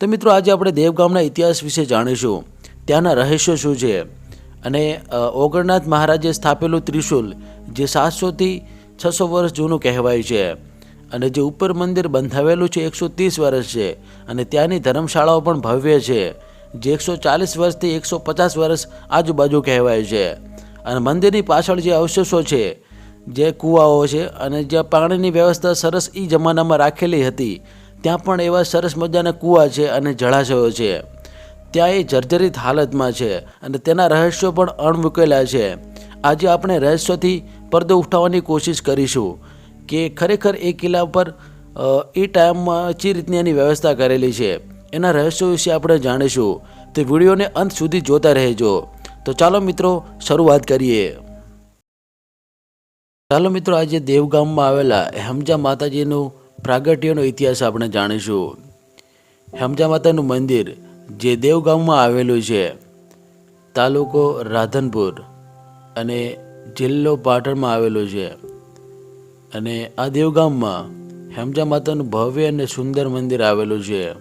તો મિત્રો આજે આપણે દેવગામના ઇતિહાસ વિશે જાણીશું. ત્યાંના રહસ્યો શું છે? અને ઓગણનાથ મહારાજે સ્થાપેલું ત્રિશુલ, જે સાતસોથી છસો વર્ષ જૂનું કહેવાય છે. અને જે ઉપર મંદિર બંધાવેલું છે, એકસો ત્રીસ વર્ષ છે. અને ત્યાંની ધર્મશાળાઓ પણ ભવ્ય છે, જે એકસો ચાલીસ વર્ષથી એકસો પચાસ વર્ષ આજુબાજુ કહેવાય છે. અને મંદિરની પાછળ જે અવશેષો છે, જે કૂવાઓ છે અને જ્યાં પાણીની વ્યવસ્થા સરસ એ જમાનામાં રાખેલી હતી ત્યાં પણ એવા સરસ મજાના કૂવા છે અને જળાશયો છે. ત્યાં એ જર્જરિત હાલતમાં છે અને તેના રહસ્યો પણ અણમુકેલા છે. આજે આપણે રહસ્યોથી પડદો ઉઠાવવાની કોશિશ કરીશું કે ખરેખર એ કિલ્લા પર એ ટાઈમમાં જે રીતની એની વ્યવસ્થા કરેલી છે. એના રહસ્યો વિશે આપણે જાણીશું. તે વિડીયોને અંત સુધી જોતા રહેજો. તો ચાલો મિત્રો, શરૂઆત કરીએ. ચાલો મિત્રો, આજે દેવગામમાં આવેલા હેમજા માતાજીનું પ્રાગટ્યનો ઇતિહાસ આપણે જાણીશું. હેમજા માતાનું મંદિર જે દેવગામમાં આવેલું છે, તાલુકો રાધનપુર અને જિલ્લો પાટણમાં આવેલું છે. અને આ દેવગામમાં હેમજા માતાનું ભવ્ય અને સુંદર મંદિર આવેલું છે.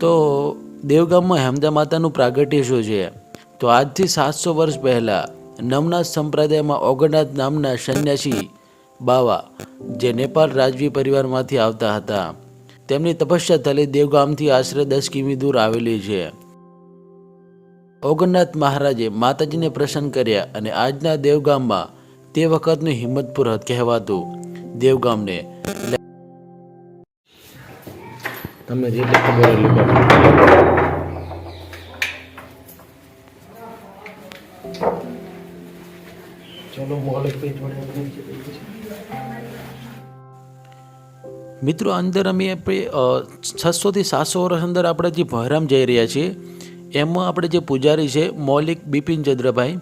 તો દેવગામમાં હેમજા માતાનું પ્રાગટ્ય શું છે? તો આજથી સાતસો વર્ષ પહેલાં નમનાથ સંપ્રદાયમાં ઓગણનાથ નામના સંન્યાસી બાવા, જે નેપાળ રાજવી પરિવારમાંથી આવતા હતા. તેમની તપસ્યા થલી દેવગામથી આશરે દસ કિમી દૂર આવેલી છે. ઓગણનાથ મહારાજે માતાજીને પ્રસન્ન કર્યા અને આજના દેવગામમાં તે વખતનું હિંમતપુર કહેવાતું દેવગામને તમને જે ખબર લખો. ચલો હું અલગ મિત્રો અંદર અમે છસોથી સાતસો વર્ષ અંદર આપણે જે બહેરામ જઈ રહ્યા છીએ એમાં આપણે જે પૂજારી છે મૌલિક બિપિન ચંદ્રભાઈ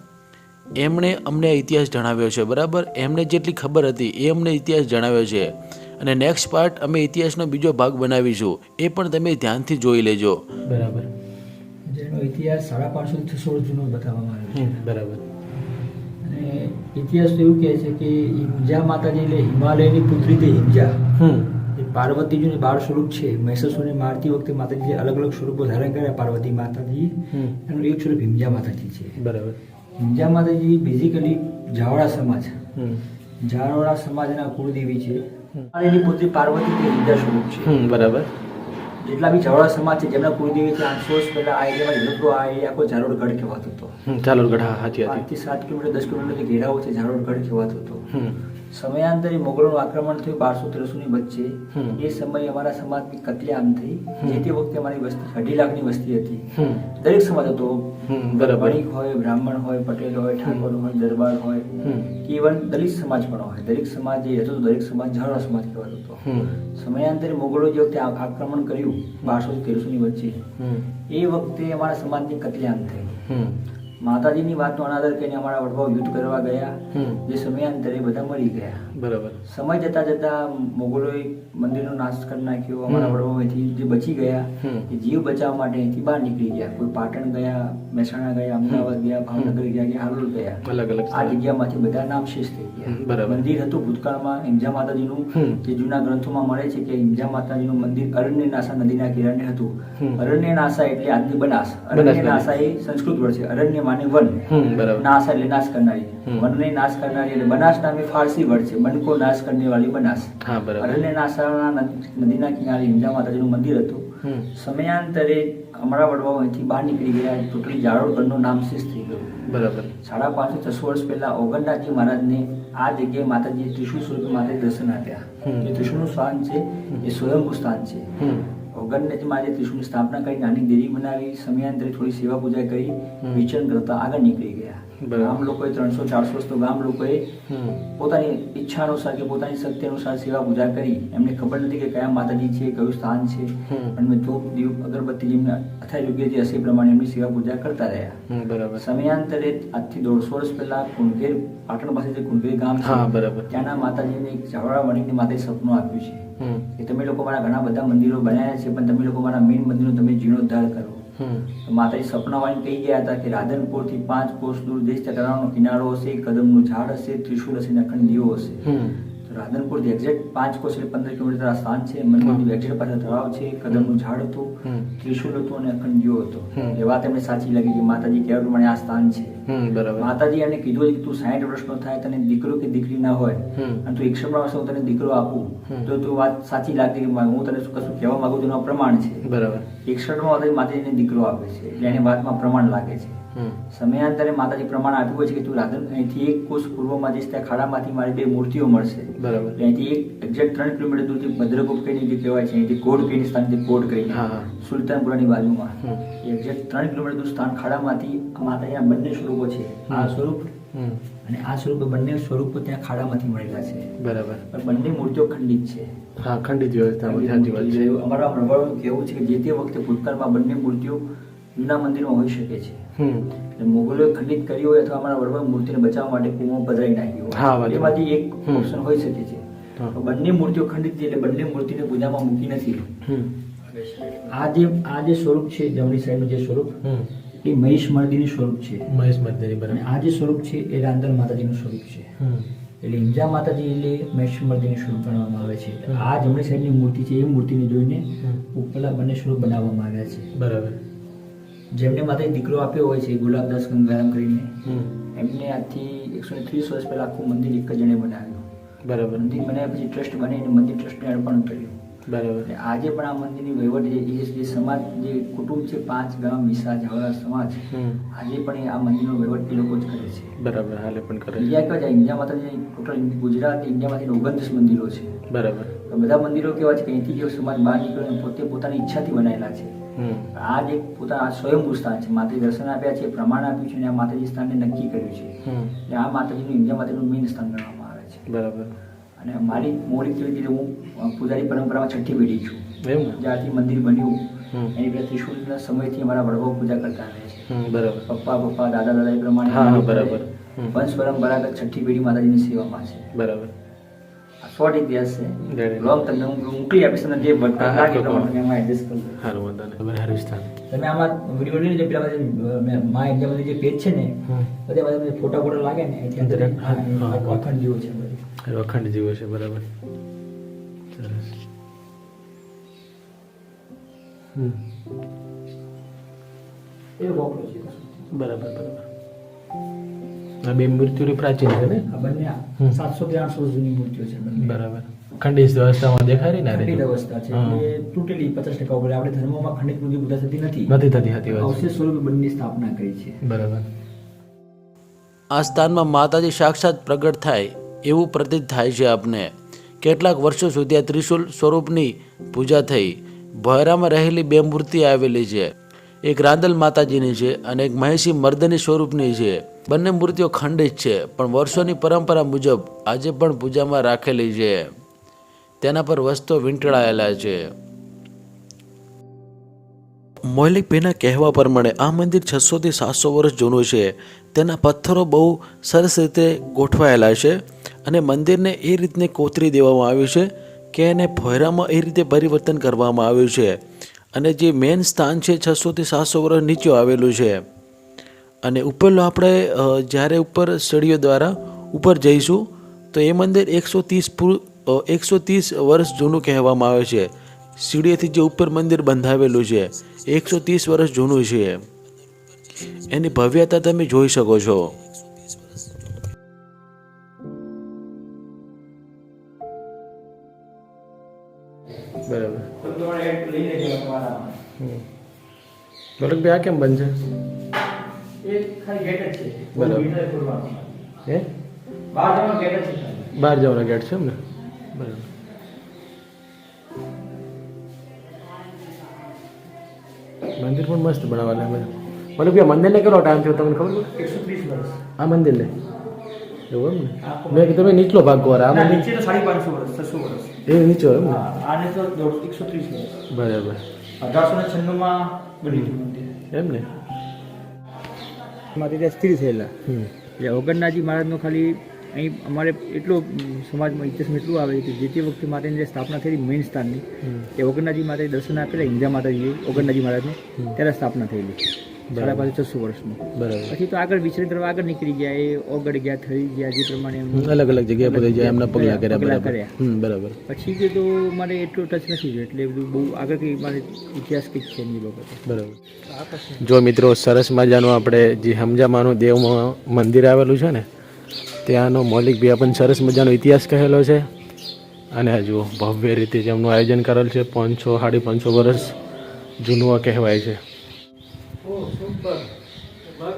એમણે અમને ઇતિહાસ જણાવ્યો છે બરાબર? એમને જેટલી ખબર હતી એ અમને ઇતિહાસ જણાવ્યો છે. અને નેક્સ્ટ પાર્ટ અમે ઇતિહાસનો બીજો ભાગ બનાવીશું એ પણ તમે ધ્યાનથી જોઈ લેજો. બરાબર. જેનો ઇતિહાસ સાડા પાંચસો થી સોળ જૂનો બતાવવામાં આવ્યો છે. બરાબર. અને ઇતિહાસ તો એવું કહે છે કે હિમજા માતાજી એટલે હિમાલયની પુત્રી તે હિમજા હમ. પાર્વતીજીનું બાળ સ્વરૂપ છે. મહેસાસુરને મારતી વખતે માતાજી અલગ અલગ સ્વરૂપો ધારણ કર્યા પાર્વતી માતાજી. એનું એક સ્વરૂપ હિમજા માતાજી છે. બરાબર. હિમજા માતાજી બેઝિકલી જાવડા સમાજ. જાવડા સમાજના કુળદેવી છે. એની પુત્રી પાર્વતી તે હિમજા સ્વરૂપ છે. બરાબર. જેટલા બી જાવડા સમાજ છે જેમના કુળદેવી છે આઠસો વર્ષ પહેલા આ એરિયામાં ઝડપો આ એરિયા આખો ઝારોડગઢ કહેવાતો હતો. ઝારોડગઢથી સાત કિલોમીટર દસ કિલોમીટર ઘેરાવો છે ઝારોડગઢ કહેવાતો હતો. સમયાંતરે મોગલોનું આક્રમણ થયું બારસો ત્રેસોની વચ્ચે. હમ. એ સમયે અમારા સમાજની કતલેઆમ થઈ. જે તે વખતે અમારી વસ્તી અઢી લાખની વસ્તી હતી. દરેક સમાજ હતો. વણિક હોય બ્રાહ્મણ હોય પટેલ હોય ઠાકોર હોય દરબાર હોય. હમ. ઇવન દલિત સમાજ પણ હોય. દરેક સમાજ જે હતો દરેક સમાજ ઝારોડા સમાજ કહેવાતો હતો. સમયાંતરે મોગલો જે વખતે આક્રમણ કર્યું બારસો ત્રેસો ની વચ્ચે એ વખતે અમારા સમાજની કતલેઆમ થઈ. માતાજીની વાતનો અનાદર કરીને અમારા વડવાઓ યુદ્ધ કરવા ગયા. જે સમયાંતરે બધા મરી ગયા. બરાબર. સમય જતા જતા મોગલોએ મંદિરનો નાશ કરી નાખ્યો. અમારા હમ. વડવાઓથી જે બચી ગયા એ જીવ બચાવવા માટે અહીંથી બહાર નીકળી ગયા. કોઈ પાટણ ગયા મહેસાણા ગયા અમદાવાદ ગયા ભાવનગર ગયા કે હાલોલ ગયા. અલગ અલગ આ જગ્યામાંથી બધા નામ શેષ થઈ ગયા. બરાબર. મંદિર હતું ભૂતકાળમાં. હિંજા માતાજીનું. જે જૂના ગ્રંથોમાં મળે છે કે હિંજા માતાજીનું મંદિર અરણ્ય નાસા નદીના કિનારે હતું. અરણ્ય નાસા એટલે આજની બનાસ. બનાસ અરણ્ય નાસા એ સંસ્કૃત વડ છે. અરણ્ય માને વન. નાશ એટલે નાશ કરનારી. વનને નાશ કરનારી એટલે બનાસ નામે ફારસી વર્ડ છે. મન કો નાશ કરને વાળી બનાસ અરણ્ય નાસાના નદીના કિનારે હિંજા માતાજીનું મંદિર હતું. સમયાંતરે અમારા વડવાઓ અહીંથી બહાર નીકળી ગયા ટોટલી જાડોદગઢનું નામ શેષ થઈ ગયું. બરાબર. સાડા પાંચસો છસો વર્ષ પહેલા ઓગણનાથજી મહારાજને આ જગ્યાએ માતાજી ત્રિશુલ સ્વરૂપે માતાજી દર્શન આપ્યા. હમ. જે ત્રિશુલનું સ્થાન છે એ સ્વયંભૂ સ્થાન છે. ઓગણનાથજી મહારાજે ત્રિશુલની સ્થાપના કરી નાની દેરી બનાવી સમયાંતરે થોડી સેવા પૂજા કરી. વિચરણ કરતા આગળ નીકળી ગયા. ગામ લોકોએ ત્રણસો ચારસો વર્ષ તો ગામ લોકોએ પોતાની ઈચ્છા અનુસાર કે પોતાની શક્તિ અનુસાર સેવા પૂજા કરી. એમને ખબર નથી કે કયા માતાજી છે કયું સ્થાન છે. અને ધૂપ દીપ અગરબત્તી જેમને અથા યોગ્ય જે હશે પ્રમાણે એમની સેવા પૂજા કરતા રહ્યા. બરાબર. સમયાંતરે આજથી દોઢસો વર્ષ પહેલા કુંડેર પાટણ પાસે જે કુંડેર ગામ છે બરાબર. ત્યાંના માતાજીને એક ઝાવડા વણીને માતાએ સપનું આપ્યું છે. કે તમે લોકો મારા ઘણા બધા મંદિરો બનાવ્યા છે પણ તમે લોકો મારા મેઇન મંદિરનો તમે જીર્ણોદ્ધાર કરો. માતાજી સપના વાળી કહી ગયા હતા કે રાધનપુરથી પાંચ કોષ દૂર દેશ કરવાનો કિનારો હશે કદમનું ઝાડ હશે ત્રિશુલ હશે નખંડ દીવો હશે. રાધનપુરથી એક્ઝેક્ટ પાંચ કોસ એટલે પંદર કિલોમીટર આ સ્થાન છે મંદિરનું એક્ઝેક્ટ પાસે તળાવ છે કદમનું ઝાડ હતું ત્રિશુલ હતું અને અખંડિયો હતો. એ વાત એમને સાચી લાગી કે માતાજી કહેવા પ્રમાણે આ સ્થાન છે. માતાજી એને કીધું કે તું સાઠ વર્ષનો થાય તને દીકરો કે દીકરી ના હોય અને તું એકસો વર્ષ હું તને દીકરો આપું. તો તું વાત સાચી લાગતી કે હું તને કશું કહેવા માંગુ છું એનું પ્રમાણ છે. બરાબર. એકસઠમાં માતાજી માતાજીને દીકરો આપે છે એટલે એની વાતમાં પ્રમાણ લાગે છે. સમયાંતરે માતાજી પ્રમાણ આપ્યું હોય છે કે તું રાધન અહીંથી એક કોષ પૂર્વમાં જઈશ ત્યાં ખાડામાંથી મારી બે મૂર્તિઓ મળશે. બરાબર. અહીંથી એક એક્ઝેક્ટ ત્રણ કિલોમીટર દૂરથી ભદ્રગુપ્ત કહીને જે કહેવાય છે અહીંથી કોડ કહીને સ્થાનથી હા, હા. સુલતાનપુરાની બાજુમાં. એક્ઝેક્ટ ત્રણ કિલોમીટર દૂર સ્થાન ખાડામાંથી આ માતાજીના બંને સ્વરૂપો છે. આ સ્વરૂપ અને આ સ્વરૂપ બંને સ્વરૂપો ત્યાં ખાડામાંથી મળેલા છે. બરાબર. પણ બંને મૂર્તિઓ ખંડિત છે. હા ખંડિત વ્યવસ્થા અમારા રવાડું કેવું છે કે જે તે વખતે ભૂતકાળમાં બંને મૂર્તિઓ જૂના મંદિરમાં હોઈ શકે છે. એટલે મુગલોએ ખંડિત કરી હોય અથવા અમારા વડવા મૂર્તિને બચાવવા માટે કુમો પધરાઈ નાખ્યો હોય. એમાંથી એક ઓપ્શન હોઈ શકે છે. બંને મૂર્તિઓ ખંડિત છે એટલે બંને મૂર્તિને પૂજામાં મૂકી નથી. હમ. આ જે આ જે સ્વરૂપ છે જમણી સાઈડનું જે સ્વરૂપ એ મહેશ મર્દીનું સ્વરૂપ છે. મહેશ અને બરાબર. આ જે સ્વરૂપ છે એ રાંધણ માતાજીનું સ્વરૂપ છે. એટલે ઈંજા માતાજી એટલે મહેશ મર્દીનું સ્વરૂપ બનાવવામાં આવે છે. આ જમણી સાઈડની મૂર્તિ છે એ મૂર્તિને જોઈને. ઉપરના બંને સ્વરૂપ બનાવવામાં આવ્યા છે. બરાબર. જેમને માથે દીકરો આપ્યો હોય છે ગુલાબદાસ ગંગારામ કરીને એમને આજથી એકસો ત્રીસ વર્ષ પહેલા આખું મંદિર એક જ જણે બનાવ્યું. બરાબર. મંદિર બનાવ્યા પછી ટ્રસ્ટ બનાવીને મંદિર ટ્રસ્ટને અર્પણ કર્યું. બરાબર. આજે પણ આ મંદિરની વહીવટ જે સમાજ જે કુટુંબ છે પાંચ ગામ વિસા જવા સમાજ આજે પણ આ મંદિરનો વહીવટ એ લોકો જ કરે છે. બરાબર હાલે પણ કરે બીજા કેવા છે ઇન્ડિયા માતાજી ટોટલ ગુજરાત ઇન્ડિયામાંથી ઓગણત્રીસ મંદિરો છે. બરાબર. બધા મંદિરો કેવા છે કે અહીંથી જે સમાજ બહાર નીકળે પોતે પોતાની ઈચ્છાથી બનાવેલા છે. આ જે પોતાના સ્વયંભૂ સ્થાન છે. માતાજી દર્શન આપ્યા છે પ્રમાણ આપ્યું છે અને આ માતાજી સ્થાનને નક્કી કર્યું છે. એટલે આ માતાજીનું ઇન્ડિયા માતાજીનું મેઇન સ્થાન ગણવામાં આવે છે. બરાબર. અને મારી મૌલિક રીતે હું પૂજારી પરંપરામાં છઠ્ઠી પેઢી છું. જ્યાંથી મંદિર બન્યું. એની પહેલાં ત્રિશુલના સમયથી અમારા વડવાઓ પૂજા કરતા આવે છે. બરાબર. પપ્પા પપ્પા દાદા દાદા એ પ્રમાણે બરાબર. વંશ પરંપરાગત છઠ્ઠી પેઢી માતાજીની સેવામાં છે. બરાબર. આ દેશે ઇતિહાસ છે. Very good. લોંગ તમને હું મોકલી આપીશ તમને જે હા, હા, લાગે કોઈ એમાં એડજસ્ટ કરજો સારું વાંધો નહીં. હરિસ્થાન તમે આમાં વીડિયો લઈને જે પેલા મેં મા ઇન્ડિયા જે પેજ છે ને બધા બધા ફોટા ફોટા લાગે ને હા. અખંડ જેવું છે અખંડ જીવો છે બરાબર. સરસ. બરાબર બરાબર. આ બે મૂર્તિઓ પ્રાચીન છે ને? આ બંને સાતસો થી આઠસો જૂની મૂર્તિઓ છે બરાબર. ખંડિત અવસ્થામાં દેખાય રહી ને આ ખંડિત અવસ્થા છે. તૂટેલી પચાસ ટકા ઉપર. આપણે ધર્મમાં ખંડિત મૂર્તિ પૂજા થતી નથી. નથી થતી હતી અવશેષ સ્વરૂપે બંનેની સ્થાપના કરી છે. બરાબર. આ સ્થાનમાં માતાજી સાક્ષાત પ્રગટ થાય એવું પ્રતીત થાય છે આપને. કેટલાક વર્ષો સુધી આ ત્રિશુલ સ્વરૂપની પૂજા થઈ. ભોયરામાં રહેલી બે મૂર્તિ આવેલી છે. એક રાંદલ માતાજીની છે અને એક મહેશી મર્દની સ્વરૂપની છે. બંને મૂર્તિઓ ખંડિત છે, પણ વર્ષોની પરંપરા મુજબ આજે પણ પૂજામાં રાખેલી છે. તેના પર વસ્ત્રો વીંટળાયેલા છે. મૌલિક ભાઈના કહેવા પ્રમાણે આ મંદિર છસોથી સાતસો વર્ષ જૂનું છે. તેના પથ્થરો બહુ સરસ રીતે ગોઠવાયેલા છે અને મંદિરને એ રીતને કોતરી દેવામાં આવ્યું છે કે એને ભોયરામાં એ રીતે પરિવર્તન કરવામાં આવ્યું છે. અને જે મેન સ્થાન છે છસોથી સાતસો વર્ષ નીચે આવેલું છે. અને ઉપરલો આપણે જ્યારે ઉપર સીડીઓ દ્વારા ઉપર જઈશું તો એ મંદિર એકસો ત્રીસ એકસો ત્રીસ વર્ષ જૂનું કહેવામાં આવે છે. સીડીએથી જે ઉપર મંદિર બંધાવેલું છે એકસો ત્રીસ વર્ષ જૂનું છે. એની ભવ્યતા તમે જોઈ શકો છો. બરાબર. ગોરખ આ કેમ બંધ બહાર જવાનો ગેટ છે બહાર જવાનો ગેટ છે એમ ને? બરાબર. મંદિર પણ મસ્ત બનાવવાના છે મને કે મંદિરને કેટલો ટાઈમ થયો તમને ખબર વર્ષ. આ મંદિરને? એવું એમ ને? મેં તમે નીચલો ભાગ કહો આ મંદિર નીચે સાડી પાંચસો વર્ષ છસો વર્ષ. એ નીચો એમ ને? આને તો એકસો ત્રીસ વર્ષ. બરાબર. અઢારસો ને છન્નુંમાં બની ગયું મંદિર. એમ ને? માંથી ત્યાં સ્થિર થયેલા એટલે ઓગણનાથજી મહારાજનો ખાલી અહીં અમારે એટલો સમાજમાં ઇતિહાસમાં એટલું આવે કે જે તે વખતે માતાની જે સ્થાપના થયેલી મેઇન સ્થાનની. એ ઓગણનાથજી માતાજી દર્શન આપેલા હિંજા માતાજીએ ઓગણનાથજી મહારાજને. ત્યારે સ્થાપના થયેલી સાડા પાંચ છસો વર્ષમાં બરાબર. પછી તો આગળ વિચરણ કરવા આગળ નીકળી ગયા એ ઓગળ ગયા થઈ ગયા જે પ્રમાણે અલગ અલગ જગ્યાએ બધા જાય એમના પગલા કર્યા બરાબર. કર્યા. બરાબર. પછી કે તો મારે એટલો ટચ નથી જોયો એટલે બધું બહુ આગળ કંઈ મારે ઇતિહાસ કંઈક છે એમની બાબતે. બરાબર. જો મિત્રો સરસ મજાનું આપણે જે હમજામાનું દેવમાં મંદિર આવેલું છે ને ત્યાંનો મૌલિક બી આપણને સરસ મજાનો ઇતિહાસ કહેલો છે. અને હજુ જુઓ ભવ્ય રીતે જેમનું આયોજન કરેલ છે પાંચસો સાડી પાંચસો વર્ષ જૂનું કહેવાય છે.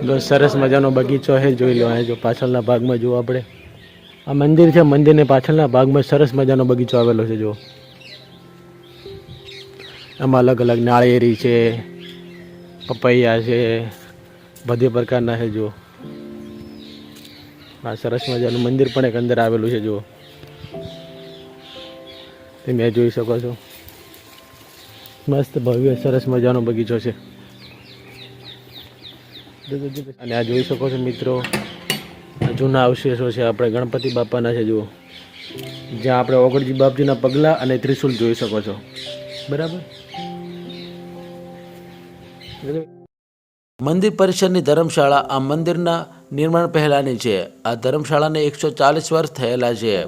જો સરસ મજાનો બગીચો છે, જોઈ લો જો પાછળના ભાગમાં જુઓ આપણે. આ મંદિર છે, મંદિરને પાછળના ભાગમાં સરસ મજાનો બગીચો આવેલો છે, જુઓ. એમાં અલગ અલગ નાળિયેરી છે, પપૈયા છે, બધી પ્રકારના છે, જુઓ. આ સરસ મજાનું મંદિર પણ એક અંદર આવેલું છે, જુઓ. તમે જોઈ શકો છો. મસ્ત ભવ્ય, સરસ મજાનો બગીચો છે. અને આ જોઈ શકો છો મિત્રો જૂના અવશેષો છે આપણે ગણપતિ બાપાના છે, જુઓ. જ્યાં આપણે ઓગળજી બાપજીના પગલાં અને ત્રિશુલ જોઈ શકો છો. બરાબર? મંદિર પરિસરની ધર્મશાળા આ મંદિરના નિર્માણ પહેલાંની છે. આ ધર્મશાળાને એકસો ચાલીસ વર્ષ થયેલા છે.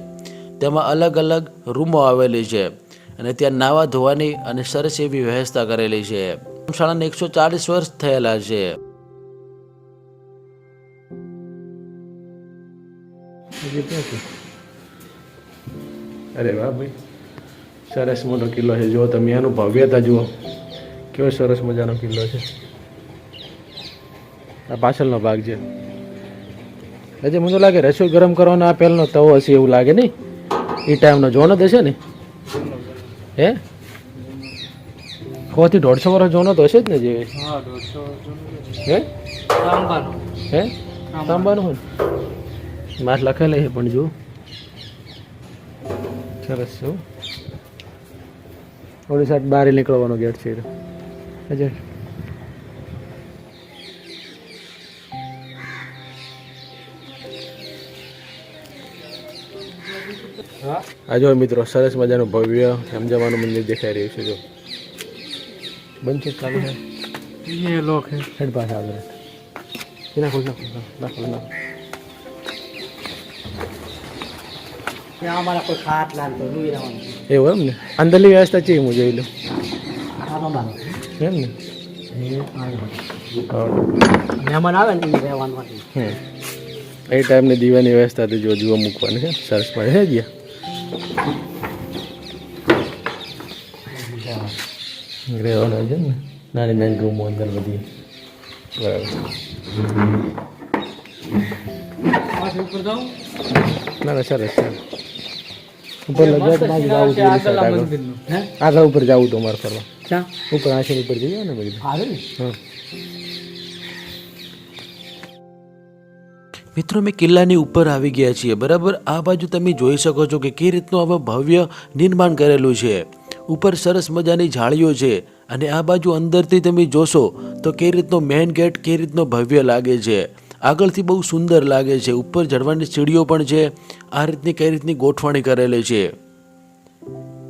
તેમાં અલગ અલગ રૂમો આવેલી છે અને ત્યાં નાવા ધોવાની અને સરસ એવી વ્યવસ્થા કરેલી છે. ધર્મશાળાને એકસો ચાલીસ વર્ષ થયેલા છે. અરે વાહ ભાઈ સરસ મોટો કિલ્લો છે. જુઓ તમે એનું ભવ્યતા જુઓ. કેવો સરસ મજાનો કિલ્લો છે. આ પાછળનો ભાગ છે. હજી મને લાગે રસોઈ ગરમ કરવાનો આ પહેલનો તવો હશે એવું લાગે નહીં? એ ટાઈમનો જોનો જ હશે ને? હે? સોથી દોઢસો વર્ષ જોનો તો હશે જ ને જે? હે હે? તાંબાનું હોય માસ લખેલી છે પણ જો. સરસ છે. ઓલી સાઈડ બહાર નીકળવાનો ગેટ છે. અજય આ જો મિત્રો સરસ મજાનું ભવ્ય સમજાવવાનું મંદિર દેખાઈ રહ્યું છે જો. બંધ છે ચાલુ છે. એ લોક છે. હેડ પાસે આવે એના ખોલ નાખો નાખો નાખો. ત્યાં અમારા કોઈ ખાટ લાગતો લઈ રહેવાનું એવું એમ ને? અંદરની વ્યવસ્થા છે હું જોઈ લઉં એમ ને? મહેમાન આવે ને એ રહેવાનું એ ટાઈમની દીવાની વ્યવસ્થા તો જો જુઓ મૂકવાની છે. સરસ પડે. છે જ્યાં? રહેવાના છે ને? નાની નાની રૂમો અંદર બધી. બરાબર. ઉપર ના ના સરસ ઉપર લગભગ જવું જોઈએ આગળ. ઉપર જવું તો મારે ફરવા. ઉપર આશીર ઉપર જઈએ ને બધું. હા મિત્રો અમે કિલ્લાની ઉપર આવી ગયા છીએ બરાબર? આ બાજુ તમે જોઈ શકો છો કે કઈ રીતનું આવા ભવ્ય નિર્માણ કરેલું છે. ઉપર સરસ મજાની જાળીઓ છે અને આ બાજુ અંદરથી તમે જોશો તો કઈ રીતનો મેઇન ગેટ કઈ રીતનો ભવ્ય લાગે છે. આગળથી બહુ સુંદર લાગે છે. ઉપર ચડવાની સીડીઓ પણ છે. આ રીતની કઈ રીતની ગોઠવણી કરેલી છે?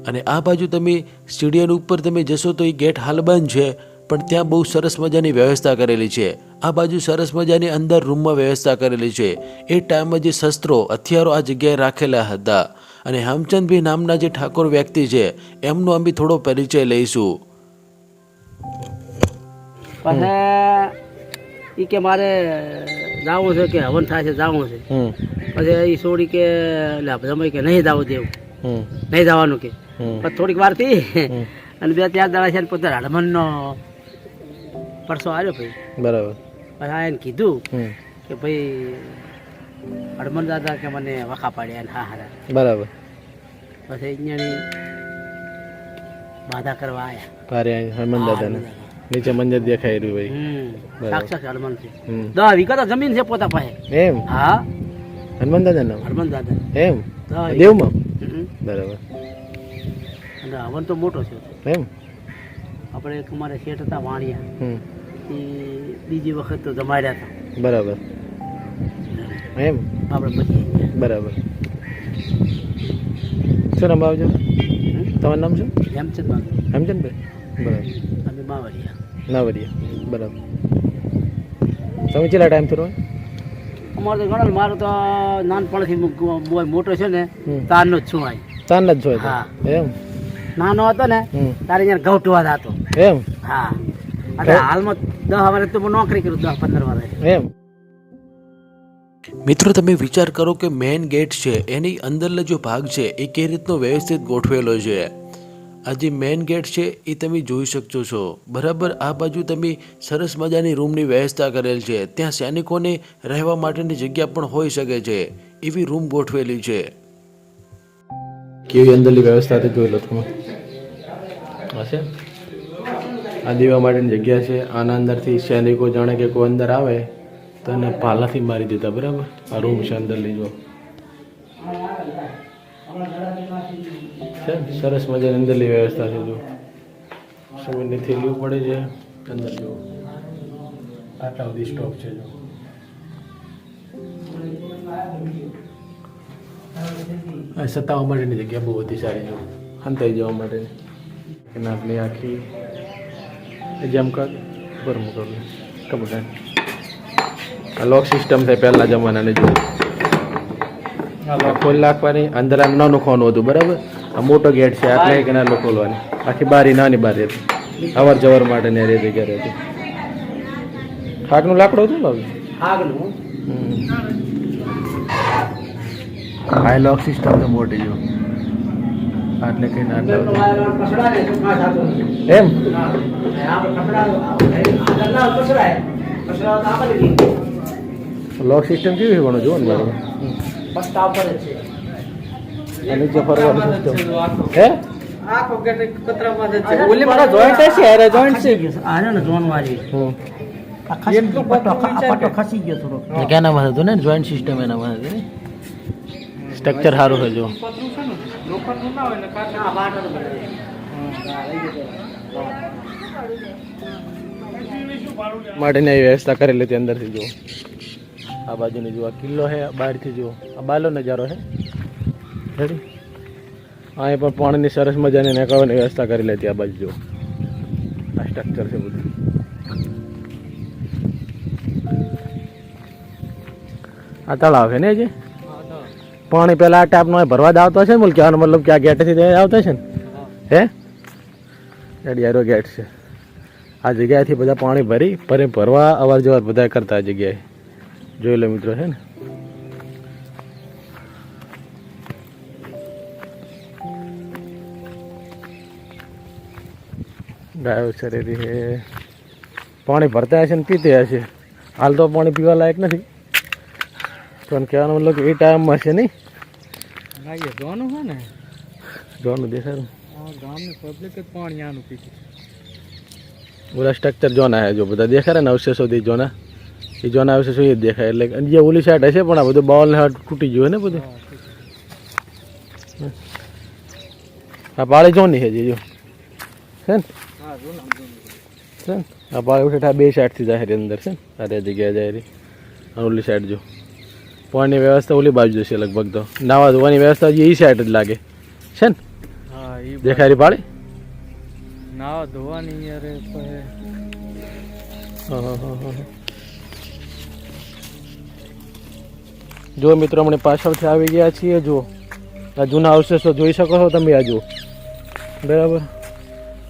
અને આ બાજુ તમે સીડીઓની ઉપર તમે જશો તો એ ગેટ હાલ બંધ છે, પણ ત્યાં બહુ સરસ મજાની વ્યવસ્થા કરેલી છે. આ બાજુ સરસ મજાની અંદર રૂમમાં વ્યવસ્થા કરેલી છે. એ ટાઈમમાં જે શસ્ત્રો, હથિયારો આ જગ્યાએ રાખેલા હતા. અને હેમચંદભાઈ નામના જે ઠાકોર વ્યક્તિ છે, એમનો અમે થોડો પરિચય લઈશું. પછી એ કે મારે જવું છે કે હવન થાય છે જવું છે. પછી એ છોડી કે એટલે જમાઈ કે નહીં જવું દેવું નહીં જવાનું કે. પછી થોડીક વાર થઈ અને બે ત્યાં દાડા છે પોતે હડમનનો પરસો આવ્યો ભાઈ. બરાબર. પછી આ એને કીધું કે ભાઈ હડમન દાદા કે મને વખા પાડ્યા હા હા બરાબર. પછી અહીંયા બાધા કરવા આવ્યા હરમન દાદા દાદાને. નીચે મંદિર દેખાઈ રહ્યું ભાઈ સાક્ષાત હનુમાન છે દસ જમીન છે પોતા પાસે. એમ? હા. હનુમાન દાદા નામ હનુમાન દાદા. એમ. દેવમાં? બરાબર. અને હવન તો મોટો છે. એમ? આપણે એક અમારે શેઠ હતા વાણિયા. એ બીજી વખત તો જમાડ્યા હતા. બરાબર. એમ? આપણે પછી બરાબર. શું નામ આવજો તમારું નામ શું? હેમચંદ હેમચંદ હેમચંદભાઈ બરાબર. અમે નાવરિયા બરાબર. તમે કેટલા ટાઈમથી રહો અમારે તો ગણો મારું તો નાનપણથી મોટો છે ને. તારનો જ છું જ છો હા. એમ? નાનો હતો ને તારે અહીંયા ગૌટવા હતો એમ? હા. અને હાલમાં દસ વર્ષ તો નોકરી કરું દસ પંદર વર્ષ એમ? મિત્રો તમે વિચાર કરો કે મેઇન ગેટ છે એની અંદરનો જે ભાગ છે એ કઈ રીતનો વ્યવસ્થિત ગોઠવેલો છે? આ જે મેઇન ગેટ છે એ તમે જોઈ શકજો છો. બરાબર આ બાજુ તમે સરસ મજાની રૂમની વ્યવસ્થા કરેલ છે. ત્યાં સૈનિકોને રહેવા માટેની જગ્યા પણ હોઈ શકે છે. એવી રૂમ ગોઠવેલી છે. કેવી અંદરની વ્યવસ્થા હતી જોઈ લો તમે. હશે આ દેવા માટેની જગ્યા છે. આના અંદરથી સૈનિકો જાણે કે કોઈ અંદર આવે તો એને પાલાથી મારી દેતા બરાબર? આ રૂમ છે અંદર લઈ જો. છે સરસ મજાની અંદરની વ્યવસ્થા છે જો. સિમેન્ટની થેલીઓ પડે છે. અંદર જો આટલા બધી સ્ટોક છે જો. આ સતાવવા માટેની જગ્યા બહુ બધી સારી જો હંતાઈ જવા માટેની. નાકની આખી જેમ કર ઉપર મૂકેલું ખબર આ લોક સિસ્ટમ છે પહેલાં જમાનાની જો આ ખોલ નાખવાની અંદર આમ નાનું ખોનું હતું બરાબર? આ મોટો ગેટ છે આટલા એક નાનો ખોલવાની. આખી બારી નાની બારી હતી. અવર જવર માટે ને રેતી ઘરે હતી. ખાટનું લાકડું હતું ને હવે? હાઈ લોક સિસ્ટમ તો મોટી જો. આટલે કઈ ના. એમ? લોક સિસ્ટમ કેવી છે પણ જો ને બરાબર પસ્તા ઉપર છે. નીચે ફરવાનું સિસ્ટમ હે? આખો ગેટ કતરામાં જ છે. ઓલી મારા છે, અરે છે. ને વાળી હમ. સ્ટ્રક્ચર સારું છે જો લોખંડનું ના હોય ને કાચા? આ બાટલો માટેની વ્યવસ્થા કરેલી હતી અંદરથી જો આ બાજુની જો આ કિલ્લો છે બહારથી જો આ બાલો નજારો છે રેડી અહીં પણ પાણીની સરસ મજાની નીકળવાની વ્યવસ્થા કરી લેતી આ બાજુ જો આ સ્ટ્રક્ચર છે બધું. આ તળાવ છે ને જે પાણી પેલા આ ટાપનો ભરવા જ આવતો છે ને કહેવાનો મતલબ કે આ ગેટથી આવતા છે ને? હે? અડિયારો ગેટ છે. આ જગ્યાએથી બધા પાણી ભરી, ફરી ભરવા અવાર જવાર બધા કરતા આ જગ્યાએ. જોઈ લો મિત્રો છે ને? ગાયો ચરેલી છે પાણી ભરતા હશે ને પીતે હશે. હાલ તો પાણી પીવા લાયક નથી. પણ કહેવાનો મતલબ એ ટાઈમમાં હશે નહીં? જોવાનું હોય ને? જોવાનું દેખાડું ગામની પબ્લિક જ પાણી આનું પીતી. ઓલા સ્ટ્રક્ચર જોના હે જો બધા દેખાય ને અવશેષોથી જોના. એ જોન આવશે શું એ દેખાય? એટલે જે ઓલી સાઈડ હશે પણ આ બધું બાવલ ને હાથ તૂટી ગયું ને બધું? આ પાળી જોની છે જે. છે ને? આ પાળી ઉઠે બે સાઈડથી જાય છે અંદર છે તે જગ્યાએ જાય રહી ઓલી સાઈડ જો. પાણીની વ્યવસ્થા ઓલી બાજુ જશે લગભગ તો. નાવા ધોવાની વ્યવસ્થા હજી એ સાઈડ જ લાગે. છે ને? દેખાય રી પાળી? નાવા ધોવાની યાર હા, હા, હા, હા. જો મિત્રો અમને પાછળથી આવી ગયા છીએ જો. આ જૂના અવશેષો જોઈ શકો છો તમે આ જો. બરાબર?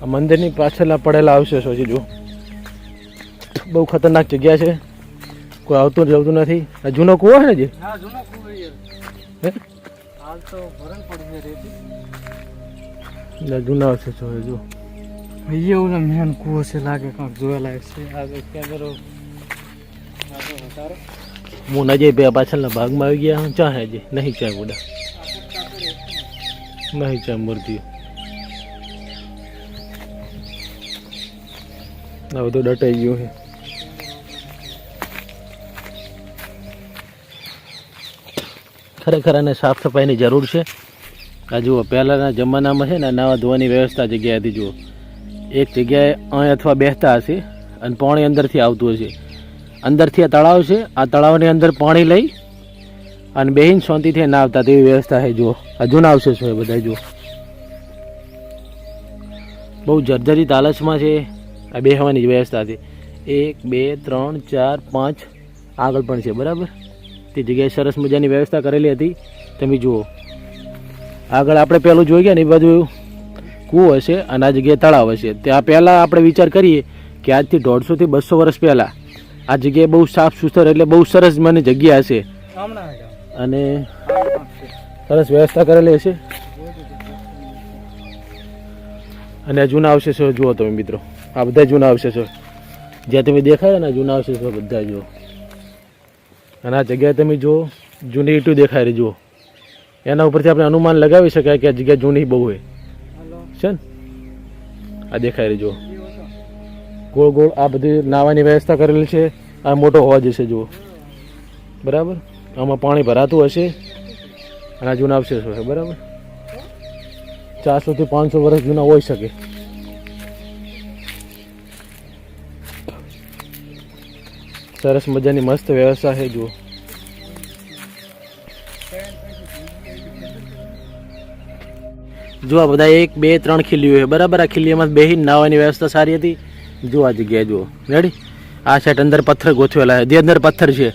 આ મંદિરની પાછળના પડેલા અવશેષો છે જો. બહુ ખતરનાક જગ્યા છે. કોઈ આવતું જવતું નથી. આ જૂનો કૂવો છે ને જે? જૂનો અવશેષો છે જો. એ ઓલા મેન કુવો છે લાગે કાંક જોયેલા છે. આ કેમેરો હું નજે બે પાછળના ભાગમાં આવી ગયા ચા હે નહીં ચા બોડા. નહીં ચા મૂર્તિ આ બધું ડટાઈ ગયું છે. ખરેખર આને સાફ સફાઈની જરૂર છે. આ જુઓ, પહેલાંના જમાનામાં છે ને નાવા ધોવાની વ્યવસ્થા જગ્યાએ હતી જુઓ. એક જગ્યાએ અહીં અથવા બેસતા હશે અને પાણી અંદરથી આવતું હશે. અંદરથી આ તળાવ છે. આ તળાવની અંદર પાણી લઈ અને બેહીન શાંતિથી ના આવતા. તેવી વ્યવસ્થા છે, જુઓ. હજુ નાવશે શું છે બધા જુઓ. બહુ જર્જરિત હાલતમાં છે. આ બેહવાની વ્યવસ્થા હતી એક, બે, ત્રણ, ચાર, પાંચ આગળ પણ છે, બરાબર? તે જગ્યાએ સરસ મજાની વ્યવસ્થા કરેલી હતી. તમે જુઓ. આગળ આપણે પહેલું જોઈ ગયા ને એ બાજુ કૂવો હશે અને આ જગ્યાએ તળાવ હશે. ત્યાં પહેલાં આપણે વિચાર કરીએ કે આજથી દોઢસોથી બસો વર્ષ પહેલાં આ જગ્યાએ બહુ સાફ સુથર એટલે બહુ સરસ મને જગ્યા હશે. અને સરસ વ્યવસ્થા કરેલી હશે. અને આ જૂના અવશેષો જુઓ તમે મિત્રો. આ બધા જૂના અવશેષો. જ્યાં તમે દેખાય ને જૂના અવશેષો બધા જુઓ. અને આ જગ્યાએ તમે જુઓ જૂની ઈટું દેખાય રહી જુઓ. એના ઉપરથી આપણે અનુમાન લગાવી શકાય કે આ જગ્યા જૂની બહુ હોય. છે ને? આ દેખાય રહી જુઓ. ગોળ ગોળ આ બધી નાવાની વ્યવસ્થા કરેલી છે. આ મોટો હોવા જશે, જુઓ. બરાબર? આમાં પાણી ભરાતું હશે. અને આ જૂના અવશેષો છે, બરાબર? ચારસોથી પાંચસો વર્ષ જૂના હોઈ શકે. સરસ મજાની મસ્ત વ્યવસ્થા છે, જુઓ. જો બધા એક, બે, ત્રણ ખીલીઓ છે. બરાબર? આ ખીલીઓમાં બેહીને નાવાની વ્યવસ્થા સારી હતી. જો આ જગ્યાએ જુઓ. રેડી આ સાઈડ અંદર પથ્થર ગોઠવેલા છે. જે અંદર પથ્થર છે.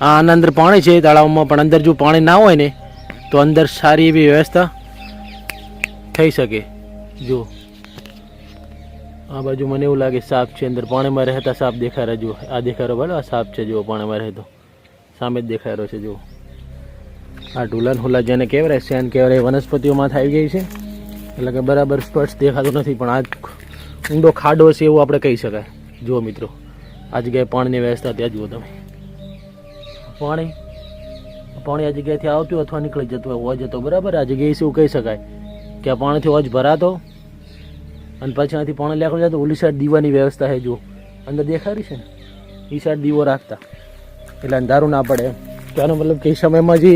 આ આના અંદર પાણી છે તળાવમાં, પણ અંદર જો પાણી ના હોય ને, તો અંદર સારી એવી વ્યવસ્થા થઈ શકે. જો આ બાજુ મને એવું લાગે સાપ છે. અંદર પાણીમાં રહેતા સાપ દેખાય રહ્યા. જુઓ. આ દેખાય રહ્યો. આ સાપ છે. જુઓ, પાણીમાં રહેતો. સામે જ દેખાય રહ્યો છે. જુઓ. આ ઢુલન હુલા જેને કહેવાય, સેન કહેવાય વનસ્પતિઓમાં થઈ ગઈ છે. એટલે કે બરાબર સ્પષ્ટ દેખાતું નથી, પણ આ ઊંડો ખાડો છે એવું આપણે કહી શકાય. જુઓ મિત્રો, આ જગ્યાએ પાણીની વ્યવસ્થા ત્યાં જુઓ તમે. પાણી પાણી આ જગ્યાએથી આવતું અથવા નીકળી જતું હોય હોજ જતો, બરાબર? આ જગ્યાએ શું કહી શકાય કે આ પાણીથી હોજ ભરાતો અને પછી આથી પાણી લેખો જાય તો ઓલી સાઈડ દીવાની વ્યવસ્થા છે, જુઓ. અંદર દેખાડી છે ને? એ સાઈડ દીવો રાખતા. એટલે અંધારું ના પડે એમ. મતલબ કે એ સમયમાં જે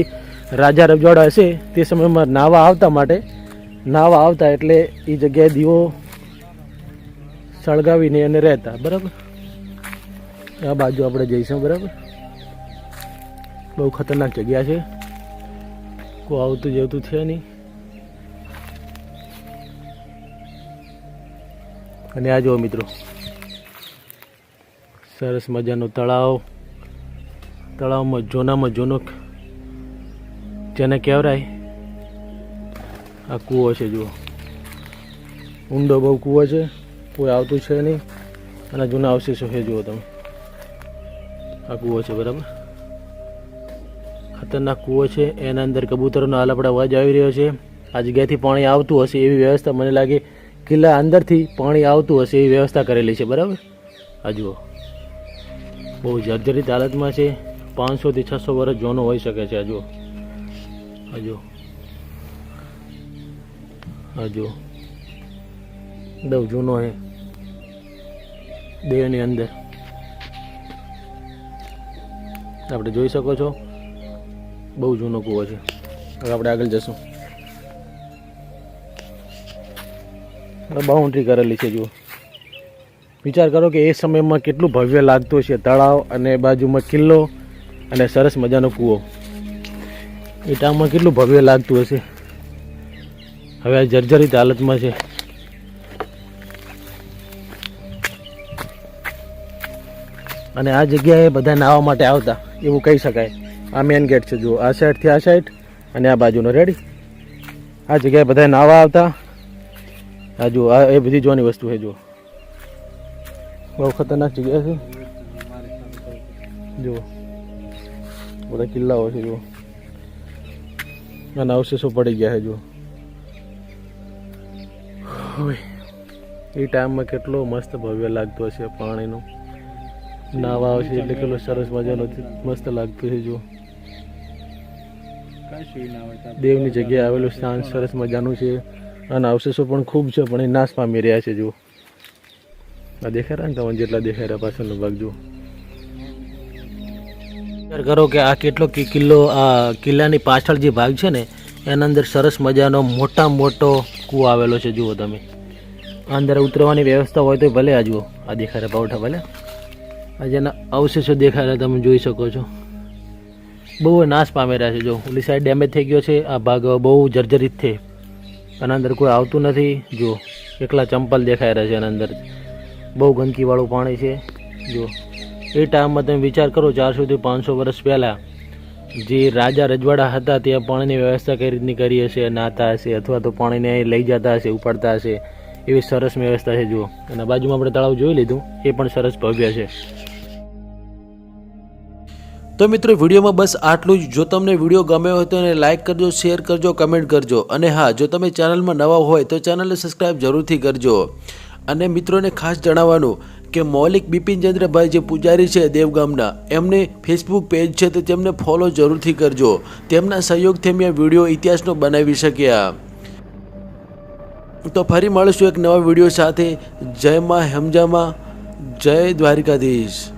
રાજા રજવાડા હશે તે સમયમાં નાવા આવતા માટે, નાવા આવતા એટલે એ જગ્યાએ દીવો સળગાવીને એને રહેતા, બરાબર? આ બાજુ આપણે જઈશું, બરાબર? બહુ ખતરનાક જગ્યા છે. કોઈ આવતું જવતું છે નહીં. અને આ જુઓ મિત્રો, સરસ મજાનો તળાવ. તળાવમાં જૂનામાં જૂનો જેને કહેવરાય આ કૂવો છે, જુઓ. ઊંડો બહુ કૂવો છે. કોઈ આવતું છે નહીં. અને જૂના અવશેષો છે જુઓ તમે. આ કૂવો છે બરાબર. ખતરનાક કૂવો છે. એના અંદર કબૂતરોનો આલાપડા અવાજ આવી રહ્યો છે. આ જગ્યાથી પાણી આવતું હશે એવી વ્યવસ્થા મને લાગે કિલ્લા અંદરથી પાણી આવતું હશે એવી વ્યવસ્થા કરેલી છે. બરાબર? આ જુઓ. બહુ જર્જરિત હાલતમાં છે. પાંચસોથી છસો વર્ષ જૂનો હોઈ શકે છે. આ જુઓ. આ જુઓ. આ જુઓ. બહુ જૂનો છે દેહની અંદર. આપણે જોઈ શકો છો, બહુ જૂનો કૂવો છે. હવે આપણે આગળ જશું. બાઉન્ડ્રી કરેલી છે, જુઓ. વિચાર કરો કે એ સમયમાં કેટલું ભવ્ય લાગતું છે તળાવ અને બાજુમાં કિલ્લો અને સરસ મજાનો કૂવો. એ ટાઈમમાં કેટલું ભવ્ય લાગતું હશે. હવે આ જર્જરિત હાલતમાં છે. અને આ જગ્યાએ બધા નાહવા માટે આવતા, એવું કહી શકાય. આ મેન ગેટ છે, જુઓ. આ સાઈડથી આ સાઈડ અને આ બાજુનો રેડી આ જગ્યાએ બધા નાહવા આવતા. આ જુઓ, આ એ બધી જોવાની વસ્તુ છે, જુઓ. બહુ ખતરનાક જગ્યા છે. જુઓ. બધા કિલ્લાઓ છે, જુઓ. અને અવશેષો પડી ગયા છે, જુઓ. એ ટાઈમમાં કેટલો મસ્ત ભવ્ય લાગતો હશે પાણીનો. નાવા આવશે એટલે કેટલો સરસ મજાનો મસ્ત લાગતું છે જુઓ. દેવની જગ્યાએ આવેલું સ્થાન સરસ મજાનું છે. અને અવશેષો પણ ખૂબ છે પણ એ નાશ પામી રહ્યા છે જુઓ. આ દેખાય રહ્યા ને તમને જેટલા દેખાય રહ્યા પાછળનો ભાગ જુઓ. વિચાર કરો કે આ કેટલો કિલ્લો આ કિલ્લાની પાછળ જે ભાગ છે ને એના અંદર સરસ મજાનો મોટા મોટો કૂવો આવેલો છે જુઓ તમે. અંદર ઉતરવાની વ્યવસ્થા હોય તો ભલે આ જુઓ. આ દેખાય રહ્યા પાવઠા ભલે. જેના અવશેષો દેખાય રહ્યા તમે જોઈ શકો છો. બહુ નાશ પામી રહ્યા છે. જો ઓલી સાઈડ ડેમેજ થઈ ગયો છે, આ ભાગ બહુ જર્જરિત છે. આના અંદર કોઈ આવતું નથી. જો એકલા ચંપલ દેખાઈ રહ્યા છે એના અંદર. બહુ ગંદકીવાળું પાણી છે. જો એ ટાઈમમાં તમે વિચાર કરો ચારસોથી પાંચસો વર્ષ પહેલાં જે રાજા રજવાડા હતા, ત્યાં પાણીની વ્યવસ્થા કઈ રીતની કરી હશે, નાતા હશે, અથવા તો પાણીને લઈ જતા હશે, ઉપાડતા હશે. એવી સરસ વ્યવસ્થા છે, જુઓ. અને બાજુમાં આપણે તળાવ જોઈ લીધું, એ પણ સરસ ભવ્ય છે. તો મિત્રો, વિડીયોમાં બસ આટલું જ. જો તમને વીડિયો ગમ્યો હોય તો એને લાઇક કરજો, શેર કરજો, કમેન્ટ કરજો. અને હા, જો તમે ચેનલમાં નવા હોય તો ચેનલને સબસ્ક્રાઈબ જરૂરથી કરજો. અને મિત્રોને ખાસ જણાવવાનું કે મૌલિક બિપિનચંદ્રભાઈ જે પૂજારી છે દેવગામના, એમને ફેસબુક પેજ છે તો તેમને ફોલો જરૂરથી કરજો. તેમના સહયોગથી અમે વીડિયો ઇતિહાસનો બનાવી શક્યા. તો ફરી મળીશું એક નવા વીડિયો સાથે. જય માં હેમજામાં. જય દ્વારિકાધીશ.